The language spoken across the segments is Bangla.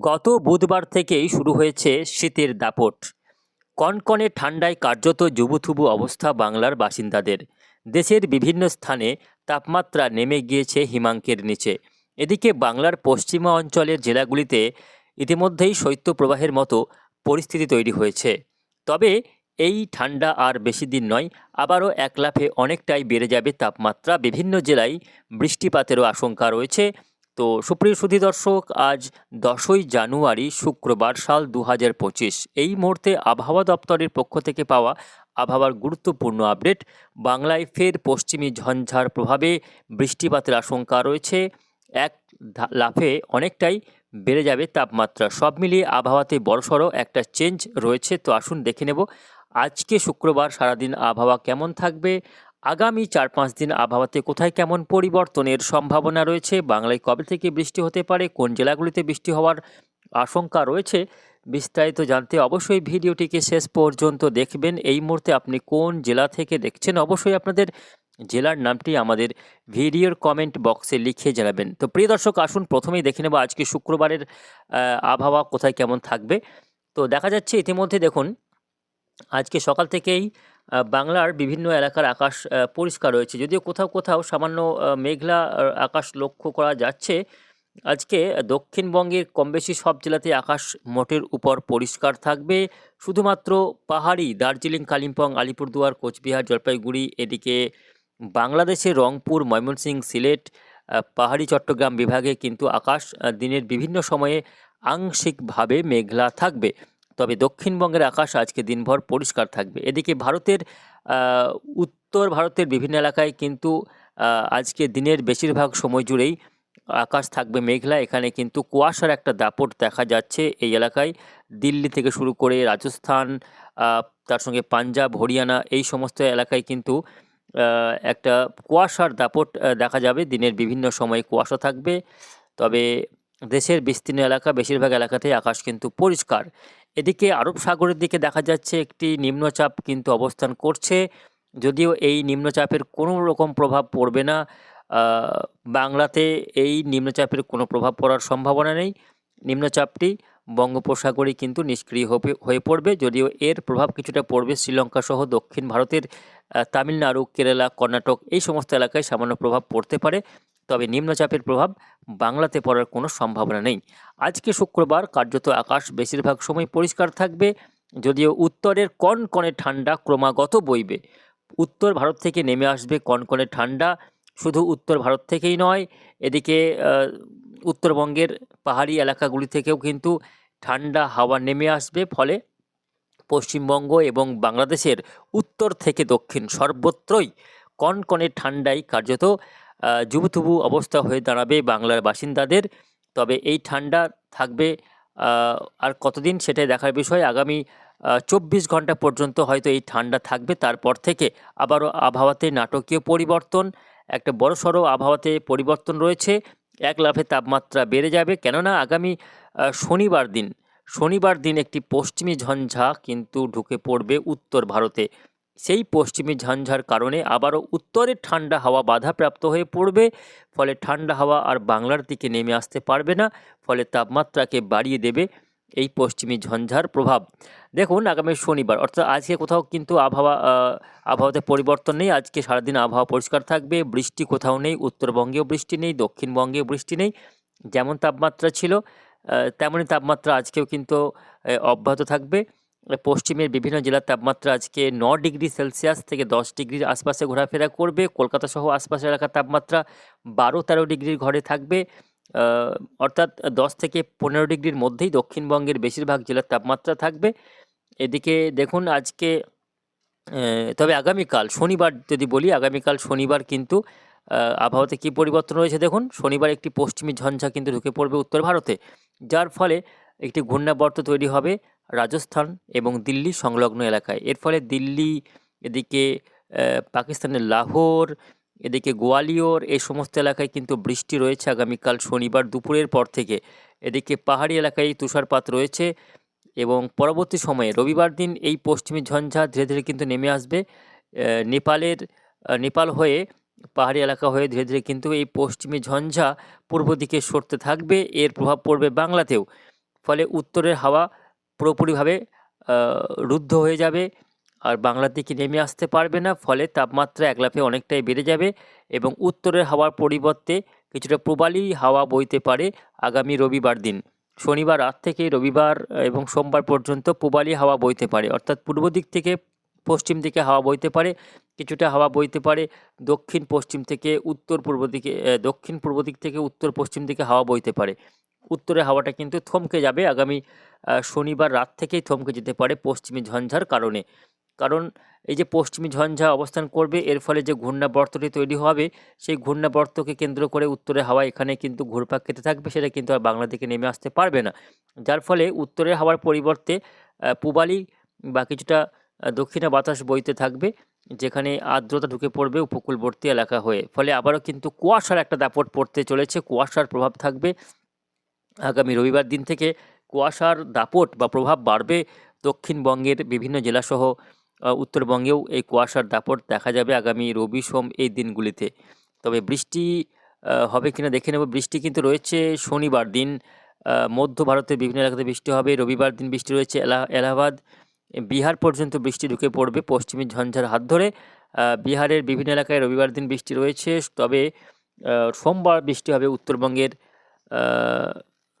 গত বুধবার থেকেই শুরু হয়েছে শীতের দাপট। কনকনে ঠান্ডায় কার্যত জুবুথুবু অবস্থা বাংলার বাসিন্দাদের। দেশের বিভিন্ন স্থানে তাপমাত্রা নেমে গিয়েছে হিমাঙ্কের নিচে। এদিকে বাংলার পশ্চিমা অঞ্চলের জেলাগুলিতে ইতিমধ্যেই শৈত্যপ্রবাহের মতো পরিস্থিতি তৈরি হয়েছে। তবে এই ঠান্ডা আর বেশি দিন নয়, আবারও এক লাফে অনেকটাই বেড়ে যাবে তাপমাত্রা। বিভিন্ন জেলায় বৃষ্টিপাতেরও আশঙ্কা রয়েছে। তো সুপ্রিয় সুধী দর্শক, আজ দশই জানুয়ারি, শুক্রবার সাল দু হাজার পঁচিশ। এই মুহূর্তে আবহাওয়া দপ্তরের পক্ষ থেকে পাওয়া আবহাওয়ার গুরুত্বপূর্ণ আপডেট, বাংলায় ফের পশ্চিমী ঝঞ্ঝার প্রভাবে বৃষ্টিপাতের আশঙ্কা রয়েছে। এক লাফে অনেকটাই বেড়ে যাবে তাপমাত্রা। সব মিলিয়ে আবহাওয়াতে বড়সড় একটা চেঞ্জ রয়েছে, তো আসুন দেখে নেব আজকে শুক্রবার সারাদিন আবহাওয়া কেমন থাকবে আগামী চার পাঁচ দিন আবহাওয়াতে কোথায় কেমন পরিবর্তনের সম্ভাবনা রয়েছে? বাংলায় কবে থেকে বৃষ্টি হতে পারে? কোন জেলাগুলিতে বৃষ্টি হওয়ার আশঙ্কা রয়েছে? বিস্তারিত জানতে অবশ্যই ভিডিওটিকে শেষ পর্যন্ত দেখবেন। এই মুহূর্তে আপনি কোন জেলা থেকে দেখছেন অবশ্যই আপনাদের জেলার নামটি আমাদের ভিডিওর কমেন্ট বক্সে লিখে জানাবেন। তো প্রিয় দর্শক, আসুন প্রথমেই দেখে নেব আজকে শুক্রবারের আবহাওয়া কোথায় কেমন থাকবে। তো দেখা যাচ্ছে ইতিমধ্যে দেখুন, আজকে সকাল থেকেই বাংলার বিভিন্ন এলাকার আকাশ পরিষ্কার রয়েছে। যদিও কোথাও কোথাও সামান্য মেঘলা আকাশ লক্ষ্য করা যাচ্ছে, আজকে দক্ষিণবঙ্গের কম বেশি সব জেলাতে আকাশ মোটের উপর পরিষ্কার থাকবে। শুধুমাত্র পাহাড়ি দার্জিলিং, কালিম্পং, আলিপুরদুয়ার, কোচবিহার, জলপাইগুড়ি, এদিকে বাংলাদেশের রংপুর, ময়মনসিংহ, সিলেট পাহাড়ি চট্টগ্রাম বিভাগে কিন্তু আকাশ দিনের বিভিন্ন সময়ে আংশিকভাবে মেঘলা থাকবে। তবে দক্ষিণবঙ্গের আকাশ আজকে দিনভর পরিষ্কার থাকবে। এদিকে ভারতের উত্তর ভারতের বিভিন্ন এলাকায় কিন্তু আজকে দিনের বেশিরভাগ সময় জুড়েই আকাশ থাকবে মেঘলা। এখানে কিন্তু কুয়াশার একটা দাপট দেখা যাচ্ছে এই এলাকায়। দিল্লি থেকে শুরু করে রাজস্থান তার সঙ্গে পাঞ্জাব, হরিয়ানা এই সমস্ত এলাকায় কিন্তু একটা কুয়াশার দাপট দেখা যাবে। দিনের বিভিন্ন সময়ে কুয়াশা থাকবে। তবে দেশের বিস্তীর্ণ এলাকা, বেশিরভাগ এলাকাতেই আকাশ কিন্তু পরিষ্কার। এদিকে আরব সাগরের দিকে দেখা যাচ্ছে একটি নিম্নচাপ কিন্তু অবস্থান করছে। যদিও এই নিম্নচাপের কোনো রকম প্রভাব পড়বে না বাংলাতে এই নিম্নচাপের কোনো প্রভাব পড়ার সম্ভাবনা নেই। নিম্নচাপটি বঙ্গোপসাগরে কিন্তু নিষ্ক্রিয় হয়ে পড়বে। যদিও এর প্রভাব কিছুটা পড়বে শ্রীলঙ্কা সহ দক্ষিণ ভারতের তামিলনাড়ু, কেরালা, কর্ণাটক এই সমস্ত এলাকায় সামান্য প্রভাব পড়তে পারে। তবে নিম্নচাপের প্রভাব বাংলাতে পড়ার কোনো সম্ভাবনা নেই। আজকে শুক্রবার কার্যত আকাশ বেশিরভাগ সময় পরিষ্কার থাকবে, যদিও উত্তরের কনকনে ঠান্ডা ক্রমাগত বইবে। উত্তর ভারত থেকে নেমে আসবে কনকনে ঠান্ডা, শুধু উত্তর ভারত থেকেই নয়, এদিকে উত্তরবঙ্গের পাহাড়ি এলাকাগুলি থেকেও কিন্তু ঠান্ডা হাওয়া নেমে আসবে, ফলে পশ্চিমবঙ্গ এবং বাংলাদেশের উত্তর থেকে দক্ষিণ সর্বত্রই কনকনে ঠান্ডায় কার্যত জুবুথুবু অবস্থা হয়ে দাঁড়াবে বাংলার বাসিন্দাদের। তবে এই ঠান্ডা থাকবে আর কতদিন সেটাই দেখার বিষয়। আগামী চব্বিশ ঘণ্টা পর্যন্ত হয়তো এই ঠান্ডা থাকবে। তারপর থেকে আবারও আবহাওয়াতে নাটকীয় পরিবর্তন, একটা বড়সড় আবহাওয়াতে পরিবর্তন রয়েছে। এক লাফে তাপমাত্রা বেড়ে যাবে। কেননা আগামী শনিবার দিন শনিবার দিন একটি পশ্চিমী ঝঞ্ঝা কিন্তু ঢুকে পড়বে উত্তর ভারতে। সেই পশ্চিমী ঝঞ্ঝার কারণে আবারও উত্তরে ঠান্ডা হাওয়া বাধাপ্রাপ্ত হয়ে পড়বে। ফলে ঠান্ডা হাওয়া আর বাংলার দিকে নেমে আসতে পারবে না, ফলে তাপমাত্রাকে বাড়িয়ে দেবে এই পশ্চিমী ঝঞ্ঝার প্রভাব। দেখুন, আগামী শনিবার, অর্থাৎ আজকে কোথাও কিন্তু আবহাওয়া আবহাওয়াতে পরিবর্তন নেই। আজকে সারাদিন আবহাওয়া পরিষ্কার থাকবে। বৃষ্টি কোথাও নেই, উত্তরবঙ্গেও বৃষ্টি নেই, দক্ষিণবঙ্গেও বৃষ্টি নেই। যেমন তাপমাত্রা ছিল তেমনই তাপমাত্রা আজকেও কিন্তু অব্যাহত থাকবে। পশ্চিমের বিভিন্ন জেলার তাপমাত্রা আজকে ন ডিগ্রি সেলসিয়াস থেকে দশ ডিগ্রির আশপাশে ঘোরাফেরা করবে। কলকাতা সহ আশপাশের এলাকার তাপমাত্রা বারো তেরো ডিগ্রির ঘরে থাকবে। অর্থাৎ দশ থেকে পনেরো ডিগ্রির মধ্যেই দক্ষিণবঙ্গের বেশিরভাগ জেলার তাপমাত্রা থাকবে। এদিকে দেখুন আজকে তবে আগামীকাল, শনিবার যদি বলি, আগামীকাল শনিবার কিন্তু আবহাওয়াতে কী পরিবর্তন রয়েছে দেখুন? শনিবার একটি পশ্চিমী ঝঞ্ঝা কিন্তু ঢুকে পড়বে উত্তর ভারতে, যার ফলে একটি ঘূর্ণাবর্ত তৈরি হবে। রাজস্থান এবং দিল্লি সংলগ্ন এলাকায়। এর ফলে দিল্লি, এদিকে পাকিস্তানের লাহোর, এদিকে গোয়ালিয়র, এই সমস্ত এলাকায় কিন্তু বৃষ্টি রয়েছে আগামীকাল শনিবার দুপুরের পর থেকে। এদিকে পাহাড়ি এলাকায় তুষারপাত রয়েছে এবং পরবর্তী সময়ে রবিবার দিন এই পশ্চিমী ঝঞ্ঝা ধীরে ধীরে কিন্তু নেমে আসবে। নেপালের নেপাল হয়ে, পাহাড়ি এলাকা হয়ে ধীরে ধীরে কিন্তু এই পশ্চিমী ঝঞ্ঝা পূর্ব দিকে সরতে থাকবে। এর প্রভাব পড়বে বাংলাতেও। ফলে উত্তরের হাওয়া পুরোপুরিভাবে রুদ্ধ হয়ে যাবে। আর বাংলার দিকে নেমে আসতে পারবে না, ফলে তাপমাত্রা একলাফে অনেকটাই বেড়ে যাবে এবং উত্তরের হাওয়ার পরিবর্তে কিছুটা প্রবালী হাওয়া বইতে পারে আগামী রবিবার দিন। শনিবার রাত থেকে রবিবার এবং সোমবার পর্যন্ত পূবালি হাওয়া বইতে পারে। অর্থাৎ পূর্ব দিক থেকে পশ্চিম দিকে হাওয়া বইতে পারে, কিছুটা হাওয়া বইতে পারে, দক্ষিণ পশ্চিম থেকে উত্তর পূর্ব দিকে দক্ষিণ পূর্ব দিক থেকে উত্তর পশ্চিম দিকে হাওয়া বইতে পারে। উত্তরে হাওয়াটা কিন্তু থমকে যাবে। আগামী শনিবার রাত থেকেই থমকে যেতে পারে পশ্চিমী ঝঞ্ঝার কারণে। কারণ এই যে পশ্চিমী ঝঞ্ঝা অবস্থান করবে, এর ফলে যে ঘূর্ণাবর্তটি তৈরি হবে, সেই ঘূর্ণাবর্তকে কেন্দ্র করে উত্তরে হাওয়া এখানে কিন্তু ঘুরপাক খেতে থাকবে, সেটা কিন্তু আর বাংলা দিকে নেমে আসতে পারবে না। যার ফলে উত্তরের হাওয়ার পরিবর্তে পূবালি বা কিছুটা দক্ষিণা বাতাস বইতে থাকবে, যেখানে আর্দ্রতা ঢুকে পড়বে উপকূলবর্তী এলাকা হয়ে। ফলে আবারও কিন্তু কুয়াশার একটা দাপট পড়তে চলেছে। কুয়াশার প্রভাব থাকবে আগামী রবিবার দিন থেকে কুয়াশার দাপট বা প্রভাব বাড়বে। দক্ষিণবঙ্গের বিভিন্ন জেলাসহ উত্তরবঙ্গেও এই কুয়াশার দাপট দেখা যাবে আগামী রবি সোম এই দিনগুলিতে। তবে বৃষ্টি হবে কিনা দেখে নেব। বৃষ্টি কিন্তু রয়েছে শনিবার দিন। মধ্য ভারতের বিভিন্ন এলাকাতে বৃষ্টি হবে। রবিবার দিন বৃষ্টি রয়েছে এলা- এলাহাবাদ। বিহার পর্যন্ত বৃষ্টি ঢুকে পড়বে পশ্চিমী ঝঞ্ঝার হাত ধরে। বিহারের বিভিন্ন এলাকায় রবিবার দিন বৃষ্টি রয়েছে। তবে সোমবার বৃষ্টি হবে উত্তরবঙ্গের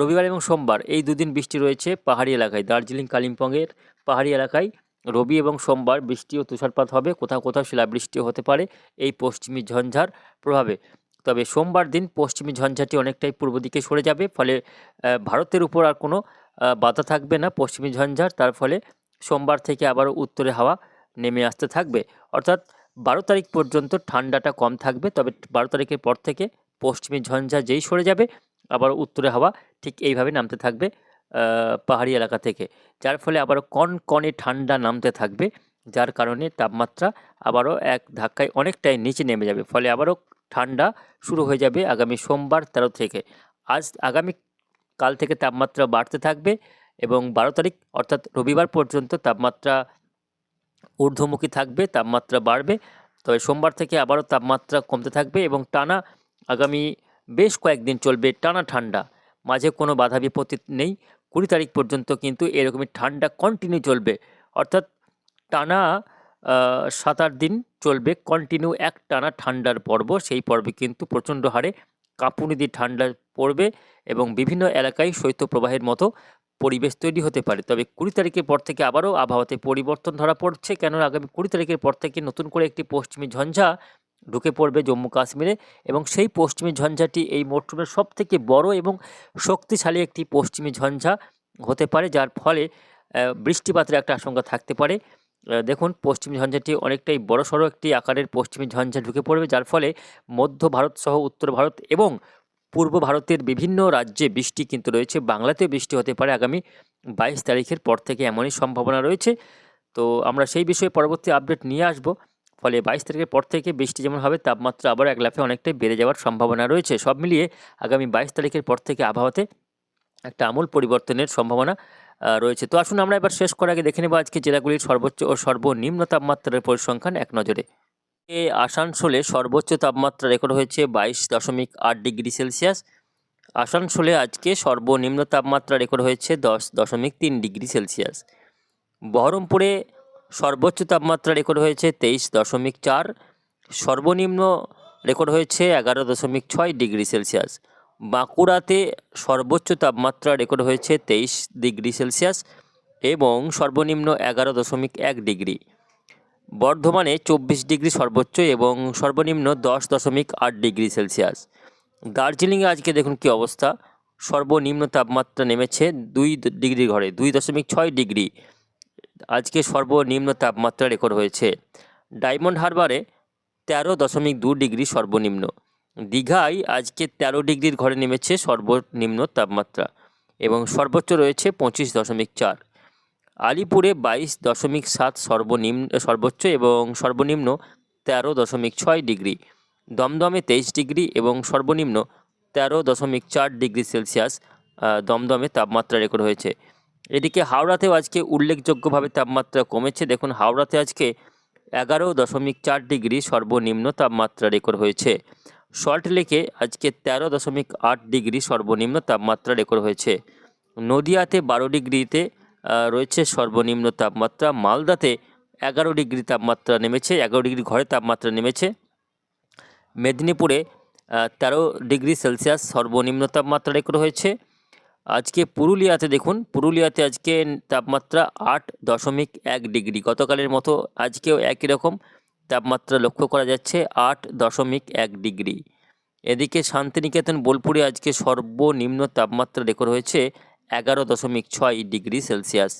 রবিবার এবং সোমবার এই দুদিন বৃষ্টি রয়েছে পাহাড়ি এলাকায়। দার্জিলিং, কালিম্পংয়ের পাহাড়ি এলাকায় রবি এবং সোমবার বৃষ্টি ও তুষারপাত হবে। কোথাও কোথাও শিলাবৃষ্টিও হতে পারে এই পশ্চিমী ঝঞ্ঝার প্রভাবে। তবে সোমবার দিন পশ্চিমী ঝঞ্ঝাটি অনেকটাই পূর্ব দিকে সরে যাবে, ফলে ভারতের উপর আর কোনো বাধা থাকবে না পশ্চিমী ঝঞ্ঝার। তার ফলে সোমবার থেকে আবারও উত্তরে হাওয়া নেমে আসতে থাকবে। অর্থাৎ বারো তারিখ পর্যন্ত ঠান্ডাটা কম থাকবে, তবে বারো তারিখের পর থেকে পশ্চিমী ঝঞ্ঝা যেই সরে যাবে আবার উত্তরে হাওয়া ঠিক এইভাবে নামতে থাকবে পাহাড়ি এলাকা থেকে। যার ফলে আবারও কনকনে ঠান্ডা নামতে থাকবে, যার কারণে তাপমাত্রা আবারও এক ধাক্কায় অনেকটাই নিচে নেমে যাবে। ফলে আবারও ঠান্ডা শুরু হয়ে যাবে আগামী সোমবার তেরো থেকে। আজ আগামী কাল থেকে তাপমাত্রা বাড়তে থাকবে এবং বারো তারিখ অর্থাৎ রবিবার পর্যন্ত তাপমাত্রা ঊর্ধ্বমুখী থাকবে, তাপমাত্রা বাড়বে। তবে সোমবার থেকে আবারও তাপমাত্রা কমতে থাকবে এবং টানা আগামী বেশ কয়েকদিন চলবে টানা ঠান্ডা। মাঝে কোনো বাধা বিপত্তি নেই। কুড়ি তারিখ পর্যন্ত কিন্তু এরকমই ঠান্ডা কন্টিনিউ চলবে। অর্থাৎ টানা সাত আট দিন চলবে কন্টিনিউ এক টানা ঠান্ডার পর্ব। সেই পর্বে কিন্তু প্রচণ্ড হারে কাঁপুনি দিয়ে ঠান্ডা পড়বে এবং বিভিন্ন এলাকায় শৈত্যপ্রবাহের মতো পরিবেশ তৈরি হতে পারে। তবে কুড়ি তারিখের পর থেকে আবারও আবহাওয়াতে পরিবর্তন ধরা পড়ছে। কেন আগামী কুড়ি তারিখের পর থেকে নতুন করে একটি পশ্চিমী ঝঞ্ঝা ঢুকে পড়বে জম্মু কাশ্মীরে এবং সেই পশ্চিমী ঝঞ্ঝাটি এই মরশুমের সব থেকে বড় এবং শক্তিশালী একটি পশ্চিমী ঝঞ্ঝা হতে পারে, যার ফলে বৃষ্টিপাতের একটা আশঙ্কা থাকতে পারে। দেখুন, পশ্চিমী ঝঞ্ঝাটি অনেকটাই বড়সড় একটি আকারের পশ্চিমী ঝঞ্ঝা ঢুকে পড়বে, যার ফলে মধ্য ভারত সহ উত্তর ভারত এবং পূর্ব ভারতের বিভিন্ন রাজ্যে বৃষ্টি কিন্তু রয়েছে। বাংলাতেও বৃষ্টি হতে পারে আগামী বাইশ তারিখের পর থেকে, এমনই সম্ভাবনা রয়েছে। তো আমরা সেই বিষয়ে পরবর্তী আপডেট নিয়ে আসব। ফলে বাইশ তারিখের পর থেকে বৃষ্টি যেমন হবে, তাপমাত্রা আবার এক লাফে অনেকটাই বেড়ে যাওয়ার সম্ভাবনা রয়েছে। সব মিলিয়ে আগামী বাইশ তারিখের পর থেকে আবহাওয়াতে একটা আমূল পরিবর্তনের সম্ভাবনা রয়েছে। তো আসুন আমরা এবার শেষ করার আগে দেখে নেব আজকে জেলাগুলির সর্বোচ্চ ও সর্বনিম্ন তাপমাত্রার পরিসংখ্যান এক নজরে। এ, আসানসোলে সর্বোচ্চ তাপমাত্রা রেকর্ড হয়েছে বাইশ দশমিক আট ডিগ্রি সেলসিয়াস। আসানসোলে আজকে সর্বনিম্ন তাপমাত্রা রেকর্ড হয়েছে দশ দশমিক তিন ডিগ্রি সেলসিয়াস। বহরমপুরে সর্বোচ্চ তাপমাত্রা রেকর্ড হয়েছে তেইশ দশমিক চার, সর্বনিম্ন রেকর্ড হয়েছে এগারো দশমিক ছয় ডিগ্রি সেলসিয়াস। বাঁকুড়াতে সর্বোচ্চ তাপমাত্রা রেকর্ড হয়েছে তেইশ ডিগ্রি সেলসিয়াস এবং সর্বনিম্ন এগারো দশমিক এক ডিগ্রি। বর্ধমানে চব্বিশ ডিগ্রি সর্বোচ্চ এবং সর্বনিম্ন দশ দশমিক আট ডিগ্রি সেলসিয়াস। দার্জিলিংয়ে আজকে দেখুন কী অবস্থা। সর্বনিম্ন তাপমাত্রা নেমেছে দুই ডিগ্রি ঘরে, দুই দশমিক ছয় ডিগ্রি। আজকে সর্বনিম্ন তাপমাত্রা রেকর্ড হয়েছে। ডায়মন্ড হারবারে তেরো দশমিক দু ডিগ্রি সর্বনিম্ন। দীঘায় আজকে তেরো ডিগ্রির ঘরে নেমেছে সর্বনিম্ন তাপমাত্রা এবং সর্বোচ্চ রয়েছে পঁচিশ দশমিক চার। আলিপুরে বাইশ দশমিক সাত সর্বনিম্ন, সর্বোচ্চ এবং সর্বনিম্ন তেরো দশমিক ছয় ডিগ্রি। দমদমে তেইশ ডিগ্রি এবং সর্বনিম্ন তেরো দশমিক চার ডিগ্রি সেলসিয়াস দমদমে তাপমাত্রা রেকর্ড হয়েছে। এদিকে হাওড়াতেও আজকে উল্লেখযোগ্যভাবে তাপমাত্রা কমেছে। দেখুন, হাওড়াতে আজকে এগারো দশমিক চার ডিগ্রি সর্বনিম্ন তাপমাত্রা রেকর্ড হয়েছে। সল্ট লেকে আজকে তেরো দশমিক আট ডিগ্রি সর্বনিম্ন তাপমাত্রা রেকর্ড হয়েছে। নদিয়াতে বারো ডিগ্রিতে রয়েছে সর্বনিম্ন তাপমাত্রা। মালদাতে এগারো ডিগ্রি তাপমাত্রা নেমেছে, এগারো ডিগ্রি ঘরে তাপমাত্রা নেমেছে। মেদিনীপুরে তেরো ডিগ্রি সেলসিয়াস সর্বনিম্ন তাপমাত্রা রেকর্ড হয়েছে। আজকে পুরুলিয়াতে দেখুন, পুরুলিয়াতে আজকে তাপমাত্রা আট দশমিক এক ডিগ্রি। গতকালের মতো আজকেও একই রকম তাপমাত্রা লক্ষ্য করা যাচ্ছে, আট দশমিক এক ডিগ্রি। এদিকে শান্তিনিকেতন, বোলপুরে আজকে সর্বনিম্ন তাপমাত্রা রেকর্ড হয়েছে এগারো দশমিক ছয় ডিগ্রি সেলসিয়াস।